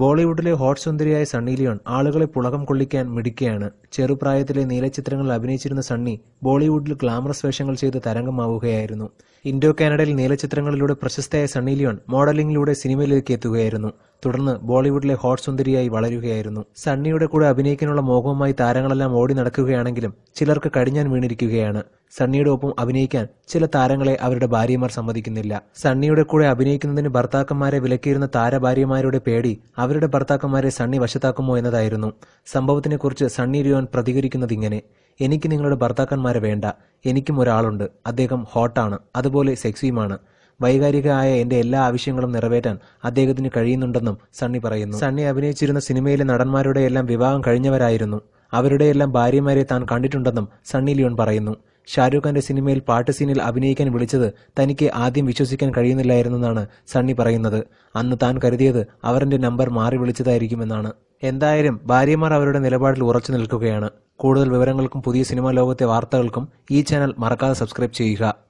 ബോളിവുഡിലെ ഹോട്ട് സുന്ദരിയായ സണ്ണി ലിയോൺ ആളുകളെ പുളകം കൊള്ളിക്കാൻ മിടിക്കുകയാണ് ചെറുപ്രായത്തിലെ നീലച്ചിത്രങ്ങളിൽ അഭിനയിച്ചിരുന്ന സണ്ണി ബോളിവുഡിൽ ഗ്ലാമറസ് വേഷങ്ങൾ ചെയ്ത് തരംഗമാവുകയായിരുന്നു. ഇൻഡോ കാനഡയിൽ നീലച്ചിത്രങ്ങളിലൂടെ പ്രശസ്തയായ സണ്ണി ലിയോൺ മോഡലിംഗിലൂടെ സിനിമയിലേക്ക് എത്തുകയായിരുന്നു. തുടർന്ന് ബോളിവുഡിലെ ഹോട്ട് സുന്ദരിയായി വളരുകയായിരുന്നു. സണ്ണിയുടെ കൂടെ അഭിനയിക്കാനുള്ള മോഹവുമായി താരങ്ങളെല്ലാം ഓടി നടക്കുകയാണെങ്കിലും ചിലർക്ക് കടിഞ്ഞാൻ വീണിരിക്കുകയാണ്. സണ്ണിയുടെ ഒപ്പം അഭിനയിക്കാൻ ചില താരങ്ങളെ അവരുടെ ഭാര്യമാർ സമ്മതിക്കുന്നില്ല. സണ്ണിയുടെ കൂടെ അഭിനയിക്കുന്നതിന് ഭർത്താക്കന്മാരെ വിലക്കിയിരുന്ന താരഭാര്യമാരുടെ പേടി അവരുടെ ഭർത്താക്കന്മാരെ സണ്ണി വശത്താക്കുമോ എന്നതായിരുന്നു. സംഭവത്തിനെക്കുറിച്ച് സണ്ണി ലിയോൻ പ്രതികരിക്കുന്നത് ഇങ്ങനെ എനിക്ക് നിങ്ങളുടെ ഭർത്താക്കന്മാരെ വേണ്ട. എനിക്കും ഒരാളുണ്ട്. അദ്ദേഹം ഹോട്ടാണ്. അതുപോലെ സെക്സിയുമാണ്. വൈകാരികമായ എന്റെ എല്ലാ ആവശ്യങ്ങളും നിറവേറ്റാൻ അദ്ദേഹത്തിന് കഴിയുന്നുണ്ടെന്നും സണ്ണി പറയുന്നു. സണ്ണി അഭിനയിച്ചിരുന്ന സിനിമയിലെ നടന്മാരുടെ എല്ലാം വിവാഹം കഴിഞ്ഞവരായിരുന്നു. അവരുടെയെല്ലാം ഭാര്യമാരെ താൻ കണ്ടിട്ടുണ്ടെന്നും സണ്ണി ലിയോൺ പറയുന്നു. ഷാരൂഖ് ഖാന്റെ സിനിമയിൽ പാട്ട് സീനിൽ അഭിനയിക്കാൻ വിളിച്ചത് തനിക്ക് ആദ്യം വിശ്വസിക്കാൻ കഴിയുന്നില്ലായിരുന്നെന്നാണ് സണ്ണി പറയുന്നത്. അന്ന് താൻ കരുതിയത് അവരുടെ നമ്പർ മാറി വിളിച്ചതായിരിക്കുമെന്നാണ്. എന്തായാലും ഭാര്യമാർ അവരുടെ നിലപാടിൽ ഉറച്ചു നിൽക്കുകയാണ്. കൂടുതൽ വിവരങ്ങൾക്കും പുതിയ സിനിമാ ലോകത്തെ വാർത്തകൾക്കും ഈ ചാനൽ മറക്കാതെ സബ്സ്ക്രൈബ് ചെയ്യുക.